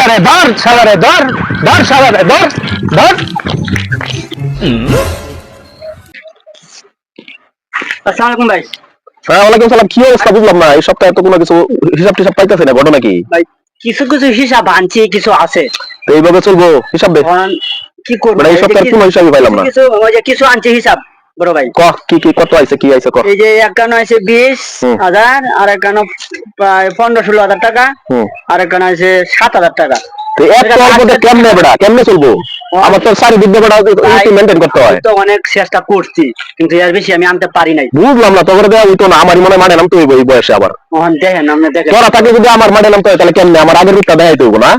শালারে ধর শালারে ধর ধর শালারে ধর ধর। আসসালামু ভাই। ওয়ালাইকুম সালাম কি অবস্থা বুঝলাম না এই সপ্তাহে তো কোনো কিছু হিসাব টিসাব পাইতেছে না ঘটনা কি? ভাই কিছু কিছু হিসাব আনছি কিছু আছে। তো এইভাবে চলবো হিসাব দে। কি করব? মানে এই কিছু- কোনো হিসাবই পাইলাম না। কিছু ওই যে কিছু আনছি হিসাব। বড় ভাই। ক কি কি কত আইছে কি আইছে ক এই যে একান্ন আছে বিশ। হাজার আর একান্ন প্রায় পনেরো ষোলো হাজার টাকা আর একান্ন আইছে সাত হাজার টাকা। তো এত অল্পতে কেমনে বেড়া? কেমনে চলবো? আমার তো সারি বিদ্যা বেড়া মেনটেন করতে হয়। তো অনেক চেষ্টা করছি কিন্তু এর বেশি আমি আনতে পারি নাই। বুঝলাম না তোর দেওয়া হইতো না আমারই মনে নামতে হইব বয়সে আবার। ওখান দেখেন দেখেন। তোরা থাকলে যদি আমার নামতে হয় তাহলে কেমনে? আমার আগের রূপটা দেখাইতে হইব না?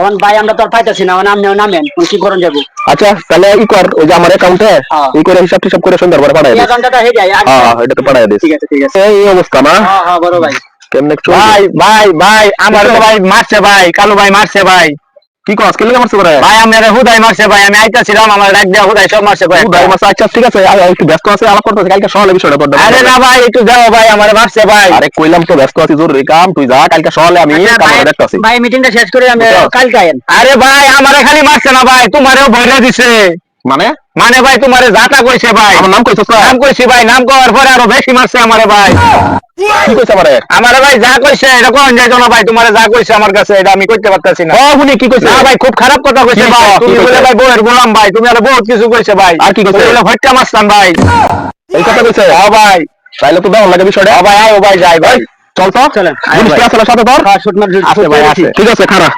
ওখান ভাই আমরা তো আর পাইতেছি না আপনিও নামেন কোন কি করুন যাব? আচ্ছা তাহলে ই কর ওই যে আমার অ্যাকাউন্টে। ই করে হিসাব টিসাব করে সন্ধ্যার পরে পাঠাই দিস। ঘন্টাটা হয়ে যায় হ্যাঁ হ্যাঁ, এটা তো পাঠাই দিস। ঠিক আছে ঠিক আছে। এই অবস্থা না? হ্যাঁ হ্যাঁ বড় ভাই। কেমনে? ভাই ভাই ভাই আমার ভাই মারছে ভাই কালু ভাই মারছে ভাই। কি কস কেন মারছে করে ভাই আমি আরে হুদাই মারছে ভাই আমি আইতাছিলাম আমার ডাক দেওয়া হুদাই সব মারছে ভাই ভাই মাসা আচ্ছা ঠিক আছে আ- একটু ব্যস্ত আছে আলাপ করতেছে কালকে সকালে বিষয়টা করতে আরে না ভাই একটু যাও ভাই আমার মারছে ভাই। আরে কইলাম তো ব্যস্ত আছি জরুরি কাম তুই যা কালকে সকালে আমি আচ্ছা, আছি। ভাই মিটিংটা শেষ করে আমি কালকে আইন। আরে ভাই আমারে খালি মারছে না ভাই তোমারেও দিছে মানে? মানে ভাই তোমারে যাতা কইছে ভাই। আমার নাম কইছস না? নাম কইছি ভাই নাম করার পরে আরও বেশি মারছে আমারে ভাই। কইছ আমারে আমারে ভাই যা কইছে এটা কোন যাইতো না ভাই তোমারে যা কইছে আমার কাছে এটা আমি কইতে পারতাছি না। ও শুনি কি কইছে না ভাই খুব খারাপ কথা কইছে ভাই। তুমি কি বলে ভাই বউয়ের গোলাম ভাই তুমি আরও বহুত কিছু কইছে ভাই। আর কি কইছে? বলে হত্যা মারছান ভাই। এই কথা কইছে হ্যাঁ ভাই। তাইলে তো দাও লাগে বিষয়টা হ্যাঁ ভাই আয় ভাই যাই ভাই। চল তো চলেন, পুলিশ। কি সাথে তোর হ্যাঁ শুট মার। ঠিক আছে খারা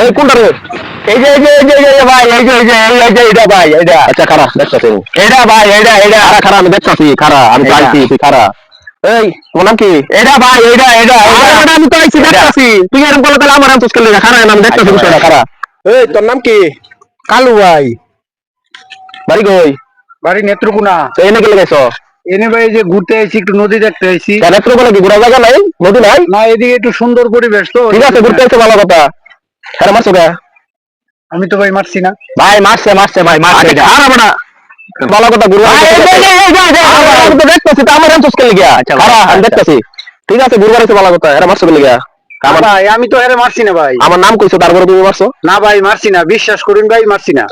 এই কোনটা রে? এই যে এই যে এই যে ভাই এই যে এই যে এই যে এটা ভাই এটা আচ্ছা খারা দেখতাছি এটা ভাই এটা এটা খারা খারা আমি দেখতাছি খারা আমি এটা। তুই খারা এই তোমার নাম কি? এটা ভাই এটা এটা বেটা, আমি তো আইছি এটা। তুই। এরকম করলে তাহলে আমার চুজ করলি খারা নাম দেখতাছি বিষয়টা খারা এই তোর নাম কি? কালু ভাই। বাড়ি কই? বাড়ি নেত্রকোনা। তো এনে গেলে গেছো এনে ভাই যে ঘুরতে আইছি একটু নদী দেখতে আইছি। কেন বলে কি? ঘোরা জায়গা নাই? নদী নাই? না এদিকে একটু সুন্দর পরিবেশ তো ঠিক আছে ঘুরতে এসে ভালো কথা। হ্যাঁ মারছো কে আমি তো ভাই মারছি না। ভাই মারছে মারছে ভাই মারছে আর বেটা ভালো কথা ঘুরবা ভাই, এই যে, এই যে, এই যে, এই যে, আরে বেটা, আমি তো দেখতাছি তা আমার গিয়া। আচ্ছা, আমি আচ্ছা। ঠিক আছে ঘুরবার এসে ভালো কথা। এরা মারছো করলি গিয়া। ভাই আমি তো আরে মারছি না ভাই। আমার নাম কইছো তারপরে তুমি মারছো? না ভাই মারছি না। বিশ্বাস করুন ভাই মারছি না।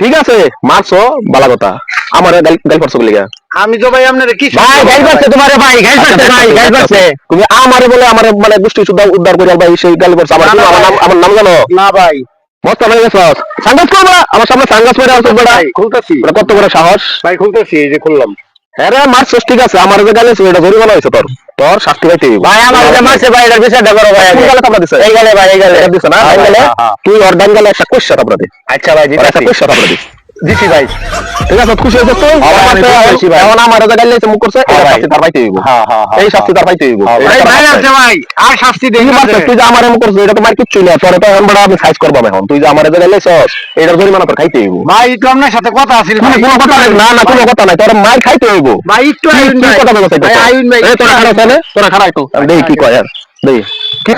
ঠিক আছে মারছো ভালো কথা। আমার গাল গাল করছ করলি গিয়া। আমি তো ভাই আপনারে কি ভাই গাইল পাচ্ছে তোমারে ভাই গাইল পাচ্ছে ভাই গাইল পাচ্ছে তুমি আমারে বলে আমারে মানে গোষ্ঠী শুদ্ধ উদ্ধার করে ভাই সেই গাইল করছে আমার। নাম ভাই। আমার নাম জানো? না ভাই। মস্ত হয়ে করবা আমার সামনে আসছ ভাই খুলতেছি। কত বড় সাহস? ভাই খুলতেছি এই যে খুললাম। হ্যাঁ রে মারছস ঠিক আছে আমার যে গাইলে এটা জরিমানা হইছে তোর। তোর শাস্তি হইব। ভাই আমার যে মারছে ভাই এটার বিচারটা করো ভাই আগে। গালে তাপড়া দিছে? এই গেলে ভাই এই গেলে। এটা না? হ্যাঁ, ডান গালে? হ্যাঁ, হ্যাঁ। তুই ওর ডান গালে একটা আচ্ছা ভাই একটা দিছি ভাই। ঠিক আছে খুশি হ্যাঁ, হয়েছি। এখন আমার গাইলে মুখ করছে এই ভাই। শাস্তি তার পাইতে হইব। হ্যাঁ, হ্যাঁ, হ্যাঁ, এই শাস্তি তার পাইতে হইব। ভাই আছে আর শাস্তি দেখি মারছিস, তুই যে আমার এমন করছিস এটা তো মার কিচ্ছুই না তোর তো এখন বড় আমি সাইজ করবাম এখন। তুই যে আমার যে গাইলে সস এটার জরিমানা তোর খাইতে হইব। ভাই আপনার সাথে কথা আছিল মানে কোনো কথা নাই, না না কোনো কথা নাই তোর মার খাইতে হইব। ভাই একটু আইন ভাই। কথা বলছিস ভাই আইন ভাই তোরা খারাপ তোরা খারাপ একটু। দেখি কি কয় আর? দেখি কি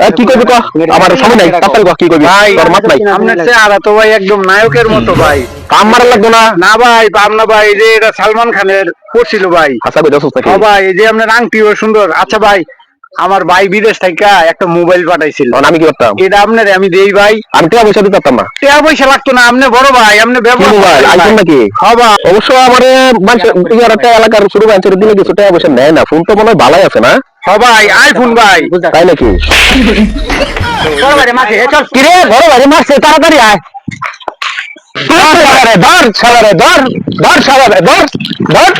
এ, কি কইবি ক আমার সময় নাই তাড়াতাড়ি কি করবি? ভাই তোর মাত নাই। আপনার চেহারা তো ভাই একদম নায়কের মতো ভাই। কাম মারা লাগবে না। না ভাই পাবনা ভাই এই যে এটা সালমান খানের পড়ছিল ভাই। আচ্ছা ভাই ভাই এই যে আপনার আংটিও সুন্দর। আচ্ছা ভাই আমার ভাই বিদেশ থেকে একটা মোবাইল পাঠাইছিল। আমি কি করতাম? এটা আপনার আমি দেই ভাই। আমি টাকা পয়সা দিতে পারতাম না। টাকা পয়সা লাগতো না আপনি বড় ভাই আপনি ব্যবহার আইফোন নাকি? হ্যাঁ ভাই। অবশ্য আমার একটা এলাকার শুরু বাঞ্চের দিলে কিছু টাকা পয়সা নেয় না। ফোন তো মনে হয় ভালোই আছে না? হ্যাঁ ভাই আইফোন ভাই। তাই নাকি? কিরে বড় ভাই মারছে তাড়াতাড়ি আয়। ধর ধর ধর ধর শালারে ধর ধর।